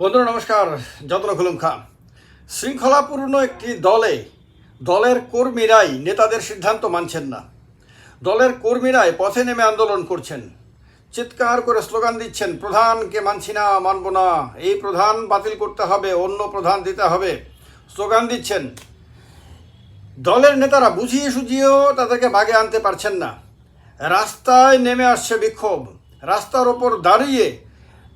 বন্ধুরা, নমস্কার। যত্ন খুলুম খান শৃঙ্খলাপূর্ণ একটি দলে, দলের কর্মীরাই নেতাদের সিদ্ধান্ত মানছেন না। দলের কর্মীরাই পথে নেমে আন্দোলন করছেন। চিৎকার করে স্লোগান দিচ্ছেন, প্রধানকে মানছি না, মানব না। এই প্রধান বাতিল করতে হবে, অন্য প্রধান দিতে হবে। স্লোগান দিচ্ছেন। দলের নেতারা বুঝিয়ে সুঝিয়েও তাদেরকে বাগে আনতে পারছেন না। রাস্তায় নেমে আসছে বিক্ষোভ। রাস্তার ওপর দাঁড়িয়ে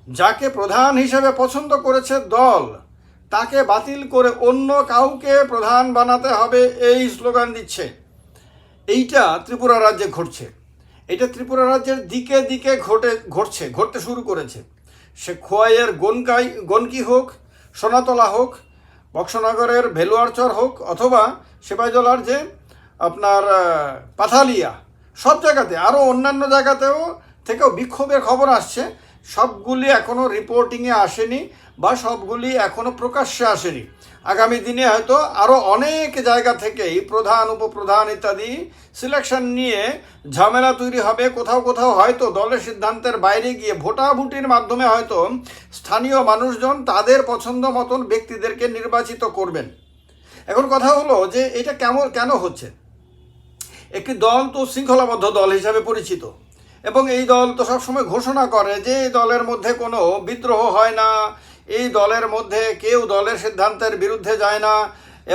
যাকে প্রধান হিসেবে পছন্দ করেছে দল, তাকে বাতিল করে অন্য কাউকে প্রধান বানাতে হবে এই স্লোগান দিচ্ছে। এইটা ত্রিপুরা রাজ্যে ঘটছে। এটা ত্রিপুরা রাজ্যের দিকে দিকে ঘটে, ঘটছে, ঘটতে শুরু করেছে। সে খোয়াইয়ের গনকাই, গনকি হোক, সোনাতলা হোক, বক্সনগরের ভেলুয়ারচর হোক, অথবা সেবাইজলার যে আপনার পাথালিয়া, সব জায়গাতে আরও অন্যান্য জায়গাতেও থেকেও বিক্ষোভের খবর আসছে। সবগুলি এখনও রিপোর্টিংয়ে আসেনি বা সবগুলি এখনও প্রকাশ্যে আসেনি। আগামী দিনে হয়তো আরও অনেক জায়গা থেকেই প্রধান, উপপ্রধান ইত্যাদি সিলেকশন নিয়ে ঝামেলা তৈরি হবে। কোথাও কোথাও হয়তো দলের সিদ্ধান্তের বাইরে গিয়ে ভোটাভুটির মাধ্যমে হয়তো স্থানীয় মানুষজন তাদের পছন্দ মতন ব্যক্তিদেরকে নির্বাচিত করবেন। এখন কথা হলো যে এটা কেমন কেন হচ্ছে? একটি দল তো শৃঙ্খলাবদ্ধ দল হিসাবে পরিচিত। এবং এই দল তো সবসময় ঘোষণা করে যে এই দলের মধ্যে কোনো বিদ্রোহ হয় না, এই দলের মধ্যে কেউ দলের সিদ্ধান্তের বিরুদ্ধে যায় না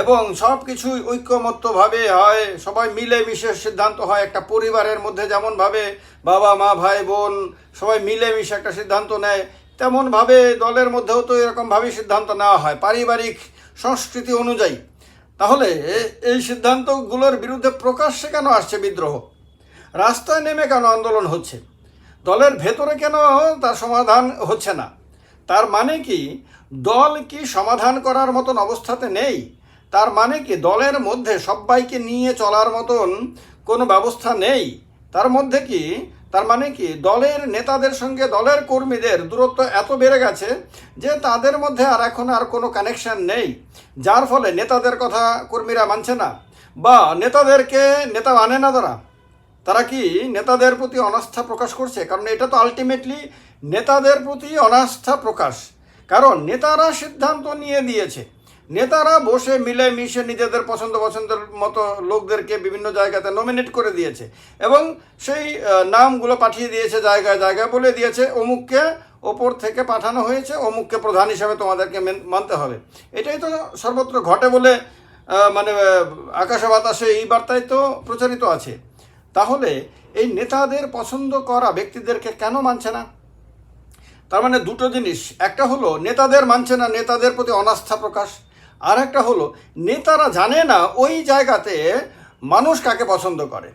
এবং সব কিছুই ঐক্যমত্যভাবে হয়, সবাই মিলে মিশে সিদ্ধান্ত হয় একটা পরিবারের মধ্যে যেমনভাবে বাবা, মা, ভাই, বোন সবাই মিলে মিশে একটা সিদ্ধান্ত নেয়, তেমনভাবে দলের মধ্যেও তো এরকমভাবেই সিদ্ধান্ত নেওয়া হয় পারিবারিক সংস্কৃতি অনুযায়ী। তাহলে এই সিদ্ধান্তগুলোর বিরুদ্ধে প্রকাশ্যে কেন আসছে বিদ্রোহ? রাস্তায় নেমে কেন আন্দোলন হচ্ছে? দলের ভেতরে কেন তার সমাধান হচ্ছে না? তার মানে কি, দল কি সমাধান করার মতন অবস্থাতে নেই? তার মানে কি, দলের মধ্যে সবাইকে নিয়ে চলার মতন কোনো ব্যবস্থা নেই? তার মধ্যে কি, তার মানে কি, দলের নেতাদের সঙ্গে দলের কর্মীদের দূরত্ব এত বেড়ে গেছে যে তাদের মধ্যে আর এখন আর কোনো কানেকশন নেই। যার ফলে নেতাদের কথা কর্মীরা মানছে না। বা নেতাদেরকে নেতা মানে না তারা। তারা কি নেতাদের প্রতি অনাস্থা প্রকাশ করছে? কারণ এটা তো আলটিমেটলি নেতাদের প্রতি অনাস্থা প্রকাশ। কারণ নেতারা সিদ্ধান্ত নিয়ে দিয়েছে। নেতারা বসে মিলে মিশে নিজেদের পছন্দ পছন্দের মতো লোকদেরকে বিভিন্ন জায়গাতে নমিনেট করে দিয়েছে এবং সেই নামগুলো পাঠিয়ে দিয়েছে জায়গায় জায়গায় বলে দিয়েছে, অমুককে ওপর থেকে পাঠানো হয়েছে, অমুককে প্রধান হিসাবে তোমাদেরকে মানতে হবে। এটাই তো সর্বত্র ঘটে বলে মানে আকাশে বাতাসে এই বার্তায় তো প্রচারিত আছে। তাহলে এই নেতাদের পছন্দ করা ব্যক্তিদেরকে কেন মানছে না? তার মানে দুটো জিনিস। একটা হলো, নেতাদের মানছে না, নেতাদের প্রতি অনাস্থা প্রকাশ। আর একটা হলো, নেতারা জানে না ওই জায়গাতে মানুষ কাকে পছন্দ করে।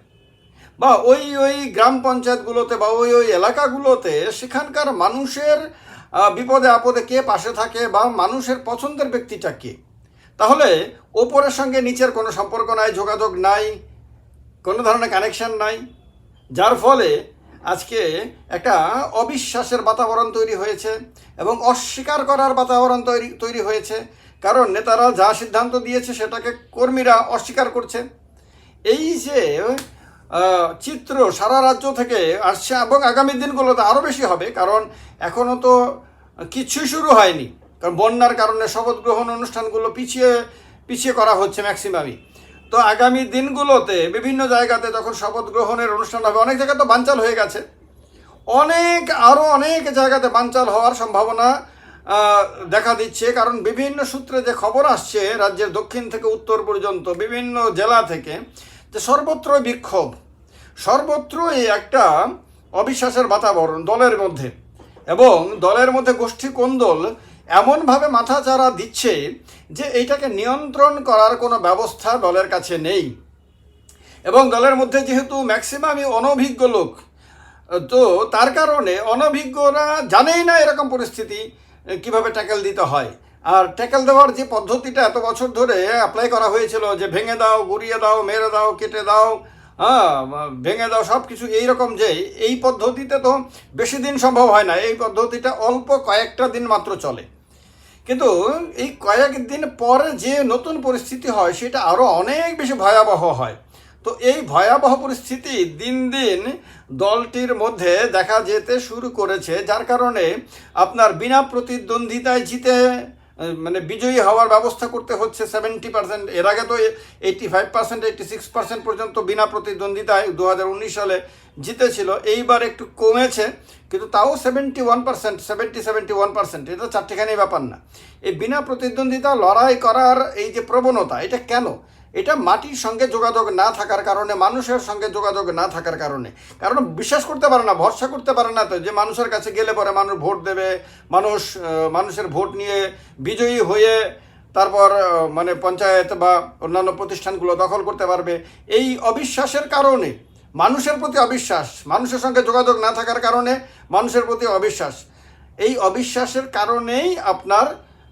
বা ওই ওই গ্রাম পঞ্চায়েতগুলোতে বা ওই ওই এলাকাগুলোতে সেখানকার মানুষের বিপদে আপদে কে পাশে থাকে বা মানুষের পছন্দের ব্যক্তিটা কে? তাহলে ওপরের সঙ্গে নিচের কোনো সম্পর্ক নাই, যোগাযোগ নাই কোনো ধরনের কানেকশন নাই। যার ফলে আজকে একটা অবিশ্বাসের বাতাবরণ তৈরি হয়েছে এবং অস্বীকার করার বাতাবরণ তৈরি তৈরি হয়েছে। কারণ নেতারা যা সিদ্ধান্ত দিয়েছে সেটাকে কর্মীরা অস্বীকার করছে। এই যে চিত্র সারা রাজ্য থেকে আসছে এবং আগামী দিনগুলোতে আরও বেশি হবে, কারণ এখনও তো কিছুই শুরু হয়নি। কারণ বন্যার কারণে শপথ গ্রহণ অনুষ্ঠানগুলো পিছিয়ে পিছিয়ে করা হচ্ছে ম্যাক্সিমামই। তো আগামী দিনগুলোতে বিভিন্ন জায়গাতে যখন শপথ গ্রহণের অনুষ্ঠান হবে, অনেক জায়গায় তো বানচাল হয়ে গেছে। অনেক আরও অনেক জায়গাতে বানচাল হওয়ার সম্ভাবনা দেখা দিচ্ছে। কারণ বিভিন্ন সূত্রে যে খবর আসছে, রাজ্যের দক্ষিণ থেকে উত্তর পর্যন্ত বিভিন্ন জেলা থেকে, যে সর্বত্র বিক্ষোভ, সর্বত্রই একটা অবিশ্বাসের বাতাবরণ দলের মধ্যে। এবং দলের মধ্যে গোষ্ঠী কোন্দল এমনভাবে মাথাচাড়া দিচ্ছে যে এইটাকে নিয়ন্ত্রণ করার কোনো ব্যবস্থা দলের কাছে নেই। এবং দলের মধ্যে যেহেতু ম্যাক্সিমামই অনভিজ্ঞ লোক, তো তার কারণে অনভিজ্ঞরা জানেই না এরকম পরিস্থিতি কীভাবে ট্যাকেল দিতে হয়। আর ট্যাকেল দেওয়ার যে পদ্ধতিটা এত বছর ধরে অ্যাপ্লাই করা হয়েছিল যে ভেঙে দাও, গুড়িয়ে দাও, মেরে দাও, কেটে দাও ভেঙে দাও সব কিছু এইরকম যে এই পদ্ধতিতে তো বেশি দিন সম্ভব হয় না, এই পদ্ধতিটা অল্প কয়েকটা দিন মাত্র চলে। কিন্তু এই কয়েকদিন পরে যে নতুন পরিস্থিতি হয়, সেটা আরও অনেক বেশি ভয়াবহ হয়। তো এই ভয়াবহ পরিস্থিতি দিন দিন দলটির মধ্যে দেখা যেতে শুরু করেছে, যার কারণে আপনার বিনা প্রতিদ্বন্দ্বিতায় জিতে মানে বিজয়ী হওয়ার ব্যবস্থা করতে হচ্ছে সেভেন্টি পার্সেন্ট এর আগে তো eighty five percent eighty six percent পর্যন্ত বিনা প্রতিদ্বন্দ্বিতায় দু হাজার উনিশ সালে জিতেছিল। এইবার একটু কমেছে, কিন্তু তাও seventy one percent seventy seventy one percent এটা চারটেখানি ব্যাপার না। এই বিনা প্রতিদ্বন্দ্বিতা লড়াই করার এই যে প্রবণতা, এটা কেন? এটা মাটির সঙ্গে যোগাযোগ না থাকার কারণে, মানুষের সঙ্গে যোগাযোগ না থাকার কারণে। কারণ বিশ্বাস করতে পারে না, ভরসা করতে পারে না তো, যে মানুষের কাছে গেলে পরে মানুষ ভোট দেবে, মানুষ মানুষের ভোট নিয়ে বিজয়ী হয়ে তারপর মানে পঞ্চায়েত বা অন্যান্য প্রতিষ্ঠানগুলো দখল করতে পারবে। এই অবিশ্বাসের কারণে, মানুষের প্রতি অবিশ্বাস, মানুষের সঙ্গে যোগাযোগ না থাকার কারণে মানুষের প্রতি অবিশ্বাস। এই অবিশ্বাসের কারণেই আপনার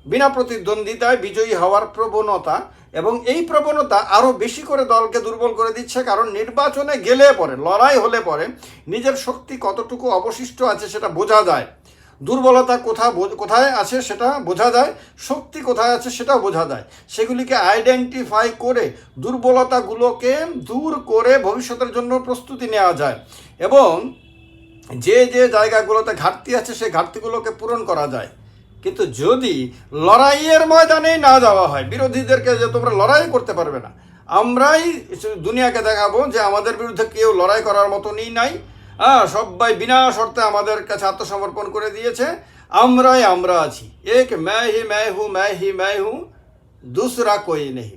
বিনা প্রতিদ্বন্দ্বিতায় বিজয়ী হওয়ার প্রবণতা এবং এই প্রবণতা আরও বেশি করে দলকে দুর্বল করে দিচ্ছে, কারণ নির্বাচনে গেলে পরে, লড়াই হলে পরে নিজের শক্তি কতটুকু অবশিষ্ট আছে সেটা বোঝা যায়। দুর্বলতা কোথা কোথায় আছে সেটা বোঝা যায়, শক্তি কোথায় আছে সেটাও বোঝা যায়। সেগুলিকে আইডেন্টিফাই করে দুর্বলতাগুলোকে দূর করে ভবিষ্যতের জন্য প্রস্তুতি নেওয়া যায় এবং যে যে জায়গাগুলোতে ঘাটতি আছে সেই ঘাটতিগুলোকে পূরণ করা যায়। কিন্তু যদি লড়াইয়ের ময়দানেই না যাওয়া হয়, বিরোধীদেরকে যে তোমরা লড়াই করতে পারবে না, আমরাই দুনিয়াকে দেখাবো যে আমাদের বিরুদ্ধে কেউ লড়াই করার মতনই নাই। হ্যাঁ সবাই বিনা শর্তে আমাদের কাছে আত্মসমর্পণ করে দিয়েছে। আমরাই আমরা আছি। এক ম্যায় হি ম্যায় হু ম্যায় হি ম্যায় হু, দুসরা কই নেই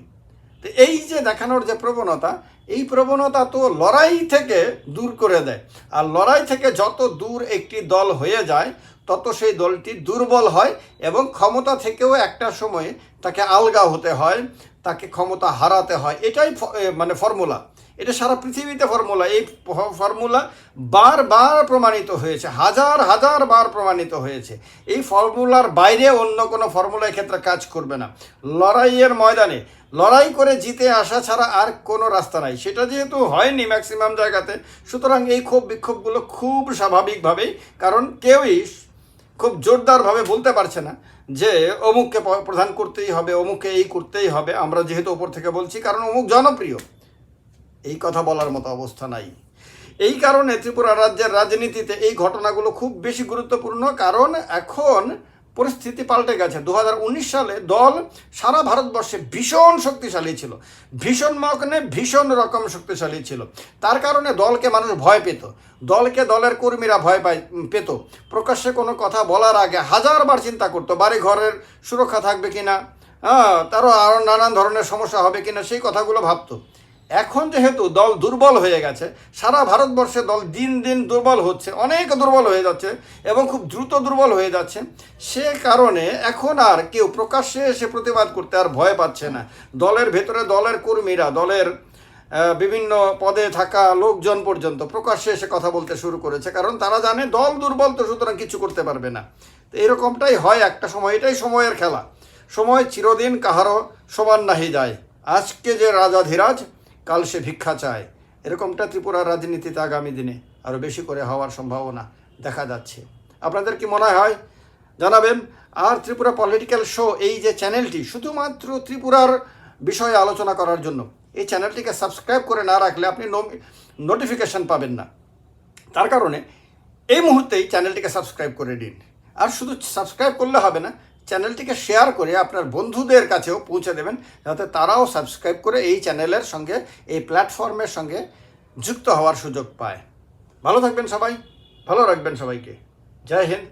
তো এই যে দেখানোর যে প্রবণতা, এই প্রবণতা তো লড়াই থেকে দূর করে দেয়। আর লড়াই থেকে যত দূর একটি দল হয়ে যায় তত সেই দলটি দুর্বল হয় এবং ক্ষমতা থেকেও একটা সময়ে তাকে আলগা হতে হয়, তাকে ক্ষমতা হারাতে হয়। এটাই মানে ফর্মুলা। এটা সারা পৃথিবীতে ফর্মুলা। এই ফর্মুলা বারবার প্রমাণিত হয়েছে। হাজার হাজার বার প্রমাণিত হয়েছে। এই ফর্মুলার বাইরে অন্য কোনো ফর্মুলা ক্ষেত্রে কাজ করবে না। লড়াইয়ের ময়দানে, লড়াই করে জিতে আসা ছাড়া আর কোনো রাস্তা নাই। সেটা যেহেতু হয়নি ম্যাক্সিমাম জায়গাতে, সুতরাং এই ক্ষোভ বিক্ষোভগুলো খুব স্বাভাবিকভাবেই, কারণ কেউই খুব জোরদারভাবে বলতে পারছে না যে অমুককে প্রধান করতেই হবে, অমুককে এই করতেই হবে। আমরা যেহেতু ওপর থেকে বলছি, কারণ অমুক জনপ্রিয়। এই কথা বলার মতো অবস্থা নাই। এই কারণে ত্রিপুরা রাজ্যের রাজনীতিতে এই ঘটনাগুলো খুব বেশি গুরুত্বপূর্ণ, কারণ এখন পরিস্থিতি পাল্টে গেছে। দু হাজার উনিশ সালে দল সারা ভারতবর্ষে ভীষণ শক্তিশালী ছিল। ভীষণ মকনে ভীষণ রকম শক্তিশালী ছিল। তার কারণে দলকে মানুষ ভয় পেত। দলকে দলের কর্মীরা ভয় পাই পেত। প্রকাশ্যে কোনো কথা বলার আগে হাজারবার চিন্তা করতো বাড়ি ঘরের সুরক্ষা থাকবে কিনা হ্যাঁ তারও আরও নানান ধরনের সমস্যা হবে কিনা, সেই কথাগুলো ভাবতো। এখন যেহেতু দল দুর্বল হয়ে গেছে, সারা ভারতবর্ষে দল দিন দিন দুর্বল হচ্ছে, অনেক দুর্বল হয়ে যাচ্ছে এবং খুব দ্রুত দুর্বল হয়ে যাচ্ছে। সে কারণে এখন আর কেউ প্রকাশ্যে এসে প্রতিবাদ করতে আর ভয় পাচ্ছে না। দলের ভেতরে দলের কর্মীরা, দলের বিভিন্ন পদে থাকা লোকজন পর্যন্ত প্রকাশ্যে এসে কথা বলতে শুরু করেছে, কারণ তারা জানে দল দুর্বল তো সুতরাং কিছু করতে পারবে না। তো এরকমটাই হয় একটা সময়, এটাই সময়ের খেলা। সময় চিরদিন কাহারও সমান নাহি যায়। আজকে যে রাজাধিরাজ কাল সে ভিক্ষা চায়। এরকমটা ত্রিপুরার রাজনীতিতে আগামী দিনে আরও বেশি করে হওয়ার সম্ভাবনা দেখা যাচ্ছে। আপনাদের কি মনে হয়? জানাবেন। আর ত্রিপুরা পলিটিক্যাল শো এই যে চ্যানেলটি, শুধুমাত্র ত্রিপুরার বিষয়ে আলোচনা করার জন্য, এই চ্যানেলটিকে সাবস্ক্রাইব করে না রাখলে আপনি নোটিফিকেশন পাবেন না। তার কারণে এই মুহূর্তেই চ্যানেলটিকে সাবস্ক্রাইব করে দিন। আর শুধু সাবস্ক্রাইব করলে হবে না চ্যানেলটিকে শেয়ার করে আপনার বন্ধুদের কাছেও পৌঁছে দেবেন, যাতে তারাও সাবস্ক্রাইব করে এই চ্যানেলের সঙ্গে, এই প্ল্যাটফর্মের সঙ্গে যুক্ত হওয়ার সুযোগ পায়। ভালো থাকবেন সবাই, ভালো রাখবেন সবাইকে। জয় হিন্দ।